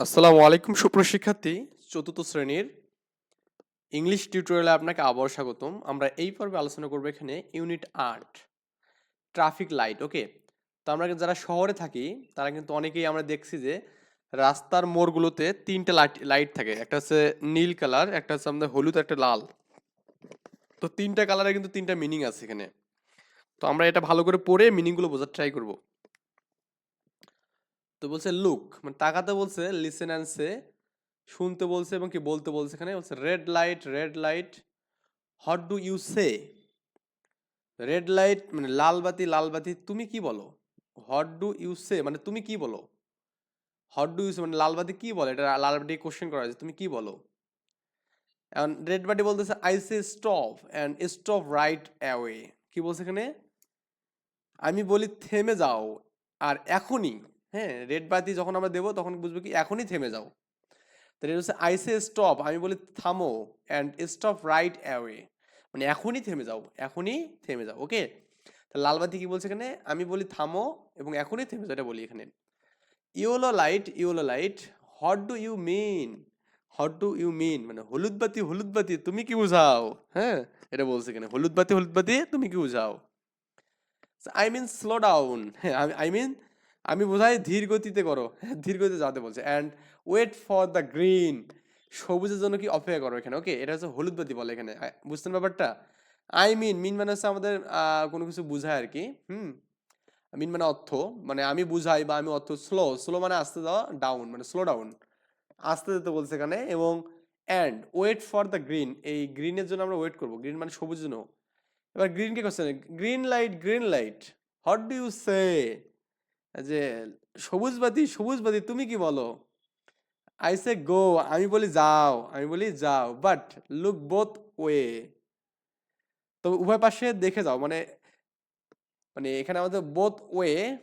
আসসালামু আলাইকুম সুপ্রশিক্ষার্থী চতুর্থ শ্রেণির ইংলিশ টিউটোরিয়ালে আপনাকে আবার স্বাগতম। আমরা এই পর্বে আলোচনা করব এখানে ইউনিট আট ট্রাফিক লাইট ওকে তো আমরা যারা শহরে থাকি, তারা কিন্তু অনেকেই আমরা দেখছি যে রাস্তার মোড়গুলোতে তিনটা লাইট লাইট থাকে। একটা হচ্ছে নীল কালার একটা হচ্ছে আমাদের হলুদ, একটা লাল। তো তিনটা কালারে কিন্তু তিনটা মিনিং আছে এখানে। তো আমরা এটা ভালো করে পড়ে মিনিংগুলো বোঝার ট্রাই করব। তো বলছে লুক মানে তাকাতে বলছে লিসেন অ্যান্ড সে শুনতে বলছে এবং কি বলতে বলছে এখানে, বলছে red light red light what do you say red light মানে লাল বাতি লাল বাতি, তুমি কি বলো? হট ডু ইউ সে মানে তুমি কি বলো? হট ডু ইউ সে মানে লাল বাতি কি বলে? এটা লাল বাতি কোশ্চেন করা হয়েছে, তুমি কি বলো? এখন রেড বাতি বলতেছে I say stop and stop right away কি বলছে এখানে? আমি বলি, থেমে যাও, আর এখনই হ্যাঁ রেড বাতি যখন আমরা দেবো, তখন বুঝব কি এখনই থেমে যাও তো রেড হচ্ছে আই সে স্টপ আমি বলি থামো অ্যান্ড স্টপ রাইট অ্যাওয়ে মানে এখনই থেমে যাও এখনই থেমে যাও ওকে তা লাল বাতি কি বলছে এখানে? আমি বলি থামো এবং এখনই থেমে যাও এটা বলি এখানে। Yellow light yellow light what do you mean what do you mean মানে হলুদ বাতি হলুদ বাতি, তুমি কি বুঝাও? হ্যাঁ এটা বলছে এখানে, হলুদ বাতি হলুদ বাতি, তুমি কি বুঝাও? আই মিন স্লো ডাউন হ্যাঁ আই মিন আমি বোঝাই ধীর গতিতে করো, ধীর গতিতে যাতে বলছে। And wait for the green সবুজের জন্য কি অপেক্ষা করো এখানে? ওকে এটা হচ্ছে হলুদ বাতি বলে এখানে। বুঝছেন ব্যাপারটা? আই মিন মিন মানে হচ্ছে আমাদের কোনো কিছু বুঝায় আর কি। হুম? মিন মানে অর্থ। মানে আমি বুঝাই বা আমি অর্থ স্লো স্লো মানে আস্তে যাওয়া ডাউন মানে স্লো ডাউন আস্তে যেতে বলছে এখানে। এবং and wait for the green এই গ্রিনের জন্য আমরা ওয়েট করব। গ্রিন মানে সবুজ জন্য। এবার green K question green light green light what do you say যে সবুজবাদী সবুজবাদী তুমি কি বলো? আই সে গো আমি বলি, যাও। আমি বলি, যাও। বাট লুক বোথ ওয়ে তো উভয় পাশে দেখে যাও। মানে মানে এখানে আমাদের বোথ ওয়ে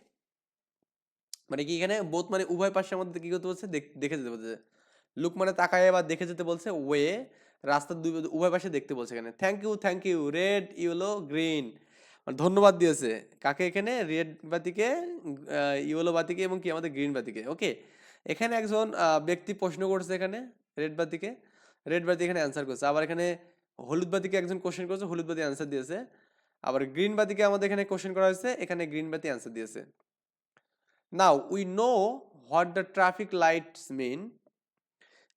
মানে কি এখানে বোথ মানে উভয় পাশে আমাদের কি করতে বলছে? দেখ- যেতে বলছে। লুক মানে তাকায় বা দেখে যেতে বলছে ওয়ে রাস্তার দুই, উভয় পাশে দেখতে বলছে এখানে। Thank you thank you red yellow green ধন্যবাদ দিয়েছে। কাকে এখানে? রেড বাতিকে ইয়েলো বাতিকে এবং কি আমাদের গ্রিন বাতিকে। ওকে, এখানে একজন ব্যক্তি প্রশ্ন করছে এখানে, রেড বাতিকে। রেড বাতি এখানে অ্যান্সার করছে। আবার এখানে হলুদ বাতিকে একজন কোশ্চেন করেছে, হলুদ বাতি অ্যান্সার দিয়েছে। আবার গ্রিন বাতিকে আমাদের এখানে কোশ্চেন করা হয়েছে, এখানে গ্রিন বাতি অ্যান্সার দিয়েছে। Now we know what the traffic lights mean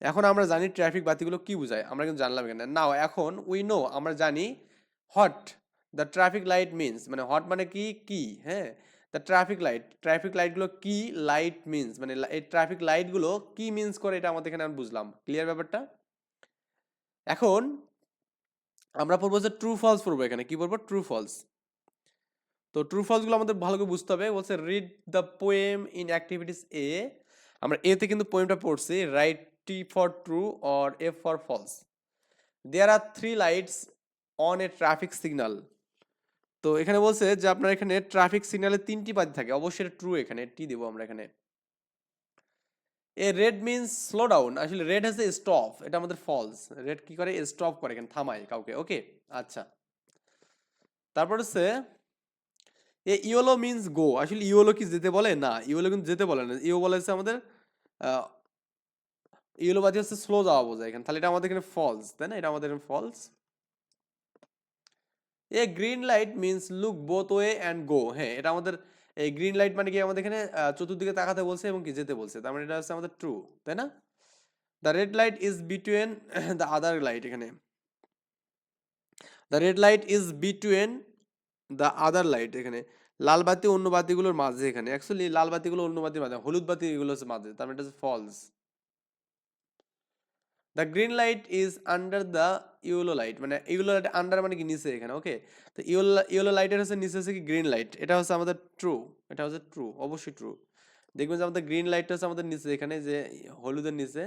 এখন আমরা জানি ট্রাফিক বাতিগুলো কি বোঝায়, আমরা কিন্তু জানলাম এখানে। নাও এখন উই নো আমরা জানি what the traffic light means মানে হট মানে কি? কি হ্যাঁ? দ্য ট্রাফিক লাইট ট্রাফিক লাইটগুলো কি লাইট মিনস মানে এই ট্রাফিক লাইটগুলো কি মিনস করে এটা আমাদের এখানে আমি বুঝলাম। ক্লিয়ার ব্যাপারটা? এখন আমরা পড়ব যে ট্রু ফলস পড়ব এখানে। কি পড়ব? ট্রু ফলস তো ট্রু ফলসগুলো আমাদের ভালো করে বুঝতে হবে। বলছে read the poem in activities A আমরা এতে কিন্তু পোয়েমটা পড়ছি write T for true or F for false there are three lights on a traffic signal তো এখানে বলছে যে, আপনার এখানে ট্রাফিক সিগন্যালে তিনটি বাতি থাকে। অবশ্যই ট্রু এখানে টি দেবো আমরা এখানে। A red means slow down আসলে রেড হচ্ছে স্টপ এটা আমাদের ফলস রেড কি করে? স্টপ করে এখানে, থামায় কাউকে ওকে আচ্ছা। তারপর হচ্ছে, এ ইওলো মিনস গো আসলে ইওলো কি যেতে বলে? না ইওলো কিন্তু যেতে বলে না। ইও বলে হচ্ছে আমাদের ইওলো বাদি হচ্ছে স্লো যাওয়া বোঝায় এখানে। তাহলে এটা আমাদের এখানে ফলস তাই না? এটা আমাদের false A green light means look both ways and go হ্যাঁ এটা আমাদের, এই গ্রিন লাইট মানে কি আমাদের এখানে চতুর্দিকে তাকাতে বলছে এবং কি যেতে বলছে। তার মানে এটা হচ্ছে আমাদের ট্রু তাই না? The red light is between the other light এখানে। The red light is between the other light এখানে। লাল বাতি অন্য বাতিগুলোর মাঝে এখানে। অ্যাকচুয়ালি লাল বাতিগুলো অন্য বাতির মাঝে, হলুদ বাতি এগুলো হচ্ছে মাঝে। তার মানে এটা হচ্ছে false the green light is under the yellow light মানে ইয়েলো লাইট আন্ডার মানে কি? নিচে এখানে ওকে তো ইয়েলো ইয়েলো লাইটের হচ্ছে নিচে হচ্ছে কি? গ্রিন লাইট এটা হচ্ছে আমাদের ট্রু এটা হচ্ছে ট্রু অবশ্যই ট্রু দেখবেন যে আমাদের গ্রিন লাইটটা হচ্ছে আমাদের নিচে এখানে, যে হলুদের নিচে।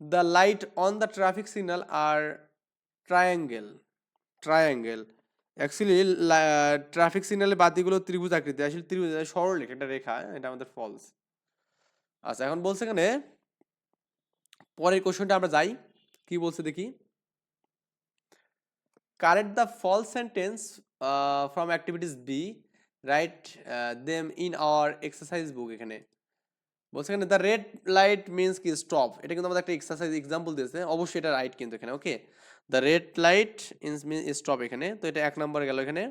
The light on the traffic signal are triangle triangle actually traffic সিগন্যালের বাতিগুলো ত্রিভুজ আকৃতি আসলে ত্রিভুজ সরল একটা রেখা এটা আমাদের ফলস আচ্ছা এখন বলছে এখানে পরের কোশ্চেনটা আমরা যাই। কি বলছে দেখি। Correct the false sentence from activities B, write them in our exercise book এখানে। বলছে এখানে দ্য রেড লাইট মিনস কি স্টপ? এটা কিন্তু আমাদের একটা এক্সারসাইজ এক্সাম্পল দিয়েছে। অবশ্যই এটা রাইট কিন্তু এখানে, okay? The red light means mean stop এখানে। তো এটা এক নম্বর গেল এখানে।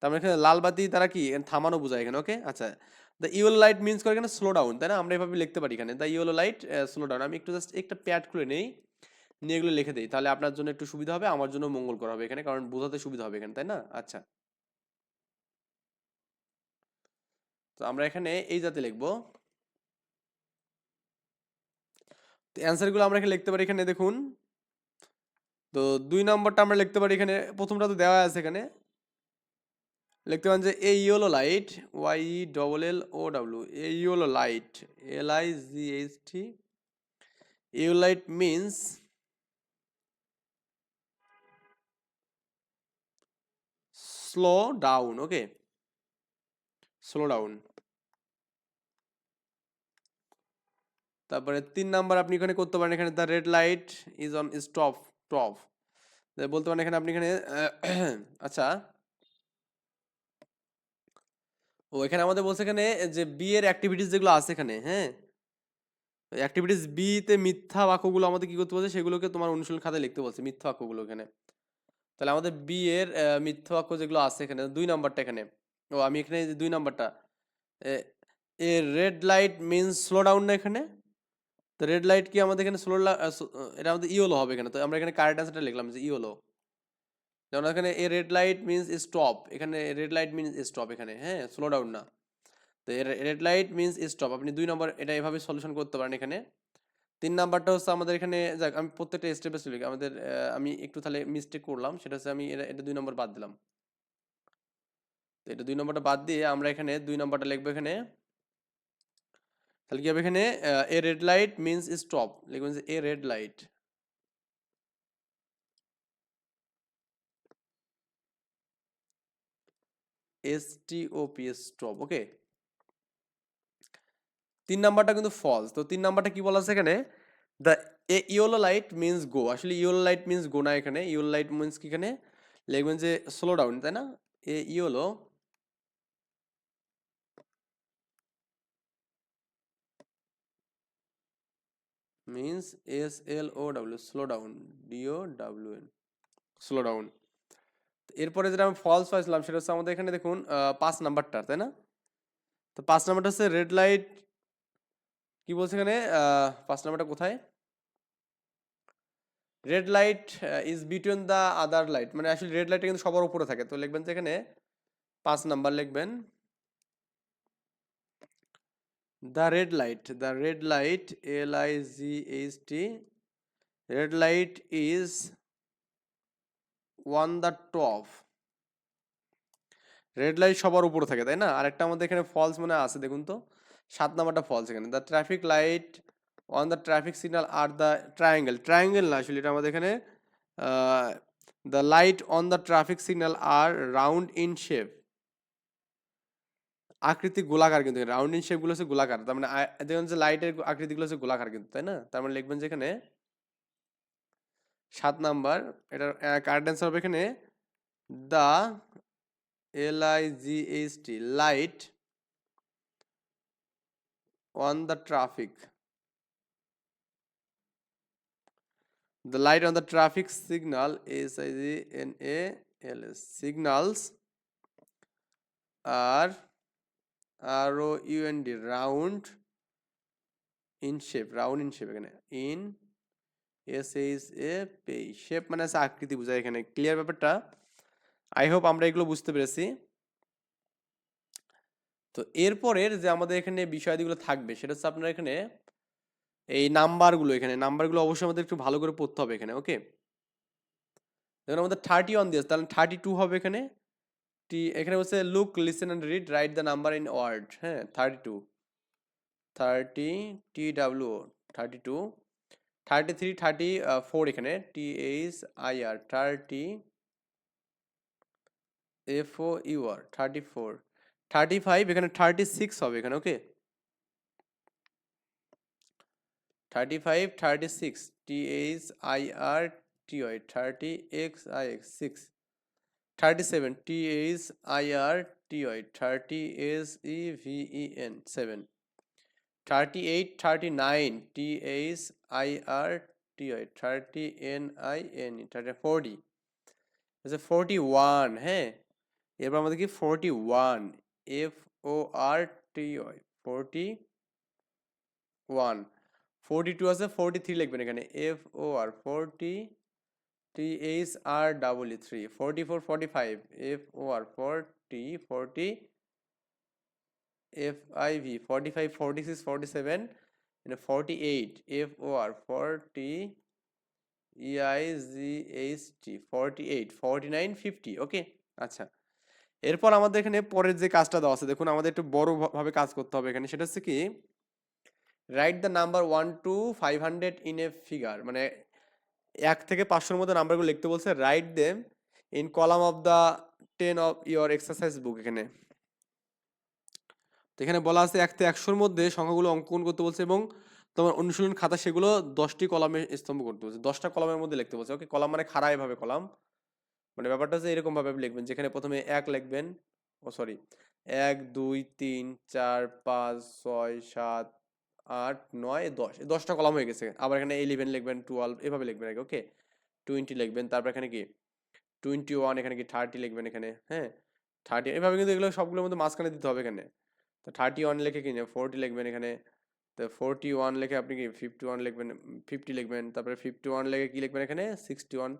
তারপরে এখানে লাল বাতি তারা কি? থামানো বোঝায় এখানে, ওকে? আচ্ছা। দ্য ইয়েলো লাইট মিনস করে স্লো ডাউন তাই না? আমরা এভাবে লিখতে পারি এখানে। The yellow light slow down আমি একটু জাস্ট একটা প্যাড খুলে নেই, নিয়ে এগুলো লিখে দিই। তাহলে আপনার জন্য একটু সুবিধা হবে, আমার জন্য মঙ্গল করা হবে এখানে, কারণ বোঝাতে সুবিধা হবে এখানে, তাই না? আচ্ছা। তো আমরা এখানে এই জাতে লিখব। তো অ্যান্সারগুলো আমরা এখানে লিখতে পারি এখানে, দেখুন। তো দুই নম্বরটা আমরা লিখতে পারি এখানে, প্রথমটা তো দেওয়া আছে এখানে। লিখতে পারেন যে A yellow light Y double L O W A yellow light L I G H T yellow light means slow down okay slow down তারপরে তিন নাম্বার আপনি এখানে করতে পারেন, এখানে the red light is on stop top বলতে পারেন এখানে আপনি এখানে আচ্ছা ও এখানে আমাদের বলছে এখানে যে বি এর অ্যাক্টিভিটিস যেগুলো আছে এখানে হ্যাঁ? অ্যাক্টিভিটিস বি তে মিথ্যা বাক্যগুলো আমাদের কি করতে বলছে? সেগুলোকে তোমার অনুশীলন খাতায় লিখতে বলছে, মিথ্যা বাক্যগুলো এখানে। তাহলে আমাদের বি এর মিথ্যা বাক্য যেগুলো আছে এখানে, দুই নাম্বারটা এখানে। ও আমি এখানে দুই নাম্বারটা, A red light means slow down না এখানে? তো রেড লাইট কি আমাদের এখানে স্লো এটা আমাদের ইওলো হবে এখানে। তো আমরা এখানে কারেক্ট অ্যান্সারটা লিখলাম যে ইওলো যেমন এখানে A red light means stop এখানে রেড লাইট মিনস স্টপ এখানে হ্যাঁ স্লো ডাউন না। তো এর রেড লাইট মিনস স্টপ আপনি দুই নম্বর এটা এভাবে সলিউশন করতে পারেন এখানে। তিন নাম্বারটা হচ্ছে আমাদের এখানে, যাক, আমি প্রত্যেকটা স্টেপে চলে আমাদের আমি একটু তাহলে মিস্টেক করলাম, সেটা হচ্ছে আমি এটা এটা দুই নম্বর বাদ দিলাম। তো এটা দুই নম্বরটা বাদ দিয়ে আমরা এখানে দুই নম্বরটা লিখব এখানে। তাহলে কি হবে এখানে A red light means stop লিখবেন A red light S T O P stop okay তিন নাম্বারটা কিন্তু ফলস তো তিন নাম্বারটা কি বলা আছে এখানে? The A yellow light means go আসলে ইয়েলো লাইট মিনস গো না এখানে ইয়েলো লাইট মিনস কি এখানে? লিখবেন যে স্লো ডাউন তাই না? A yellow means S L O W slow down D O W N slow down এরপরে যেটা আমি ফলস পাইছিলাম সেটা হচ্ছে আমাদের এখানে দেখুন পাঁচ নাম্বারটা তাই না? তো পাঁচ নাম্বারটা হচ্ছে রেড লাইট কি বলছে এখানে? পাঁচ নাম্বারটা কোথায়? Red light is between the other light মানে আসলে রেড লাইটটা কিন্তু সবার উপরে থাকে। তো লিখবেন যে এখানে পাঁচ নাম্বার লিখবেন। The red light the red light L I G H T red light is on the top. Red light সবার উপরে থাকে, তাই না? আরেকটা আমাদের এখানে ফলস মনে আছে, দেখুন তো। সাত নাম্বারটা ফলস এখানে। The traffic light on the traffic signal are the triangle triangle না আসলে এটা আমাদের এখানে the light on the traffic signal are round in shape আকৃতি গোলাকার কিন্তু রাউন্ড ইন শেপগুলো হচ্ছে গোলাকার। তার মানে দেখুন যে লাইটের আকৃতিগুলো হচ্ছে গোলাকার কিন্তু, তাই না? তার মানে লিখবেন যে এখানে সাত নাম্বার এটার কারেন্স হবে এখানে the T light on the traffic the light on the traffic signal S I G N A L S signals are are R O U N D round in shape round in shape এখানে in S H A P shape মানে আছে আকৃতি বোঝায় এখানে। Clear ব্যাপারটা? I hope আমরা এগুলো বুঝতে পেরেছি। তো এরপরের যে আমাদের এখানে বিষয়াদিগুলো থাকবে, সেটা হচ্ছে আপনার এখানে এই নাম্বারগুলো এখানে। নাম্বারগুলো অবশ্যই আমাদের একটু ভালো করে পড়তে হবে এখানে, ওকে? দেখুন আমাদের থার্টি ওয়ান দিয়েছে, তাহলে থার্টি টু হবে এখানে। টি এখানে হচ্ছে look listen and read write the number in word হ্যাঁ thirty two thirty T W thirty two thirty three thirty four এখানে T H I R thirty F O U R thirty four thirty five এখানে thirty six হবে এখানে okay thirty five thirty six T H I R T Y thirty X I X six thirty seven T H I R T Y thirty S E V E N seven thirty eight thirty nine T H I R T I thirty N I N thirty forty আচ্ছা forty one হ্যাঁ এরপর আমাদের কি forty one F O R T Y forty one forty two আছে forty three লিখবেন এখানে F O R forty T H R double E three forty four forty five F O R forty forty F I V forty five forty six forty seven forty eight F O R forty E I G H T forty eight forty nine fifty okay আচ্ছা। এরপর আমাদের এখানে পরের যে কাজটা দেওয়া আছে, দেখুন আমাদের একটু বড় ভাবে কাজ করতে হবে এখানে, সেটা হচ্ছে কি write the number one two five hundred in a figure মানে এক থেকে পাঁচশোর মধ্যে নাম্বারগুলো লিখতে বলছে write them in column of the ten of your exercise book এখানে। তো এখানে বলা আছে এক থেকে একশোর মধ্যে সংখ্যাগুলো অঙ্কন করতে বলছে এবং তোমার অনুশীলন খাতা সেগুলো দশটি কলামে স্তম্ভ করতে বলছে। দশটা কলামের মধ্যে লিখতে বলছে। ওকে, কলাম মানে খাড়া এভাবে কলাম। মানে ব্যাপারটা হচ্ছে এরকমভাবে লিখবেন, যেখানে প্রথমে এক লিখবেন। ও, সরি। এক, দুই, তিন, চার, পাঁচ, ছয়, সাত, আট, নয়, দশ। দশটা কলাম হয়ে গেছে। আবার এখানে ইলেভেন লিখবেন টুয়েলভ এভাবে লিখবেন আগে, ওকে? টোয়েন্টি লিখবেন, তারপর এখানে কি? টোয়েন্টি ওয়ান এখানে কি? থার্টি লিখবেন এখানে হ্যাঁ? থার্টি এভাবে কিন্তু এগুলো সবগুলোর মধ্যে মাঝখানে দিতে হবে এখানে। তো থার্টি ওয়ান লিখে কি ফোরটি লিখবেন এখানে। তো ফোরটি ওয়ান লিখে আপনি কি ফিফটি ওয়ান লিখবেন ফিফটি লিখবেন, তারপরে ফিফটি ওয়ান লিখে কী লিখবেন এখানে? সিক্সটি ওয়ান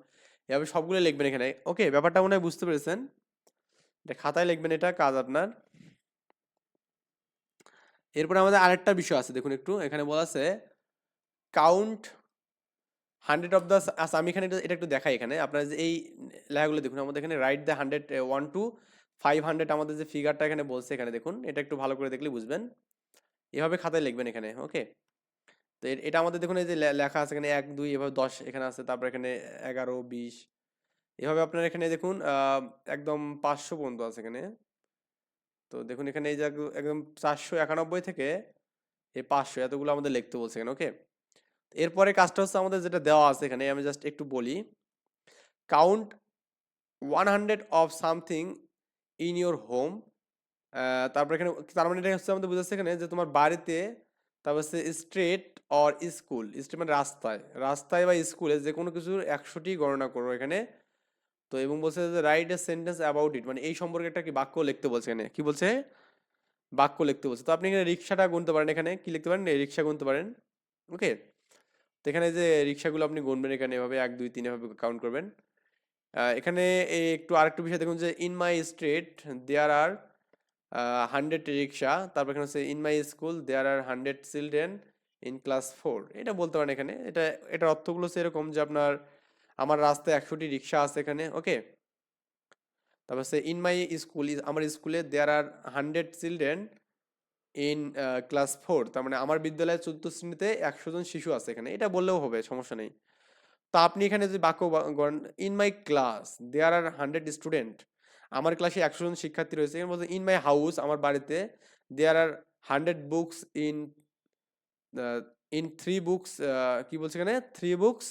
এভাবে সবগুলো লিখবেন এখানে। ওকে ব্যাপারটা মনে হয় বুঝতে পেরেছেন? এটা খাতায় লিখবেন এটা, কাজ আপনার। এরপরে আমাদের আরেকটা বিষয় আছে, দেখুন একটু। এখানে বলা আছে কাউন্ট হান্ড্রেড অফ দ্য আচ্ছা আমি এখানে এটা- এটা একটু দেখাই এখানে। আপনার যে এই লেখাগুলো দেখুন, আমাদের এখানে write the hundred one two five hundred আমাদের যে ফিগারটা এখানে বলছে এখানে দেখুন, এটা একটু ভালো করে দেখলে বুঝবেন। এভাবে খাতায় লিখবেন এখানে ওকে তো এটা আমাদের দেখুন এই যে লেখা আছে এখানে এক, দুই, এভাবে দশ এখানে আছে, তারপর এখানে এগারো, বিশ। এভাবে আপনার এখানে দেখুন একদম পাঁচশো পর্যন্ত আছে এখানে। তো দেখুন এখানে এই যে একদম চারশো একানব্বই থেকে এই পাঁচশো এতগুলো আমাদের লিখতে বলছে এখানে ওকে এরপরে কাজটা হচ্ছে আমাদের যেটা দেওয়া আছে এখানে, আমি জাস্ট একটু বলি। Count one hundred of something in your home তারপর এখানে, তার মানে এটা হচ্ছে আমাদের বুঝাচ্ছে এখানে যে তোমার বাড়িতে, তারপর হচ্ছে স্ট্রেট অর স্কুল স্ট্রেট মানে রাস্তায় রাস্তায় বা স্কুলে যে কোনো কিছুর একশোটি গণনা করো এখানে। তো এবং বলছে যে write a sentence about it মানে এই সম্পর্কে একটা কি বাক্য লিখতে বলছে এখানে, কি বলছে? বাক্য লিখতে বলছে। তো আপনি এখানে রিক্সাটা গুনতে পারেন, এখানে কি লিখতে পারেন? রিক্সা গুনতে পারেন ওকে তো এখানে যে রিক্সাগুলো আপনি গুনবেন এখানে, এভাবে এক, দুই, তিন এভাবে কাউন্ট করবেন। এখানে একটু আরেকটু বিষয় দেখুন যে in my street there are hundred rickshaw তারপর এখানে হচ্ছে in my school there are hundred children in class four এটা বলতে পারেন এখানে। এটা, এটার অর্থগুলো হচ্ছে এরকম যে, আপনার, আমার রাস্তায় একশোটি রিক্সা আছে এখানে ওকে? তারপর হচ্ছে ইন মাই স্কুল আমার স্কুলে there are hundred children in class four তার মানে আমার বিদ্যালয়ে চতুর্থ শ্রেণীতে একশো জন শিশু আছে এখানে। এটা বললেও হবে, সমস্যা নেই। তো আপনি এখানে যে বাক্য in my class there are hundred student আমার ক্লাসে একশো জন শিক্ষার্থী রয়েছে। এখানে বলছে ইন মাই হাউস আমার বাড়িতে there are hundred books in in three books কি বলছে এখানে? থ্রি বুকস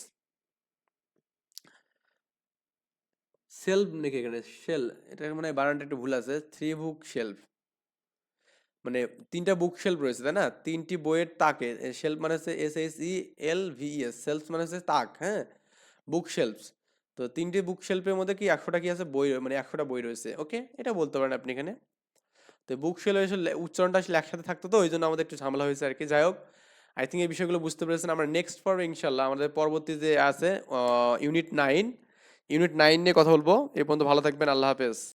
সেলফ নাকি এখানে? শেল এটা মানে বানানটা একটু ভুল আছে। থ্রি বুক শেলফ মানে তিনটা বুক শেলফ রয়েছে, তাই না? তিনটি বইয়ের তাকে শেলফ মানে হচ্ছে S S E L V S shelf মানে হচ্ছে তাক হ্যাঁ? বুক শেলফস তো তিনটি বুক শেলফের মধ্যে কি একশোটা কি আছে? বই মানে একশোটা বই রয়েছে ওকে এটা বলতে পারেন আপনি এখানে। তো বুক শেলফ আসলে উচ্চারণটা আসলে একসাথে থাকতো তো ওই জন্য আমাদের একটু ঝামেলা হয়েছে আর কি যাই হোক আই থিঙ্ক এই বিষয়গুলো বুঝতে পেরেছেন। আমরা নেক্সট পর্বে ইনশাল্লাহ আমাদের পরবর্তী যে আছে ইউনিট নাইন ইউনিট নাইন নিয়ে কথা বলব। এ পর্যন্ত ভালো থাকবেন, আল্লাহ হাফেজ।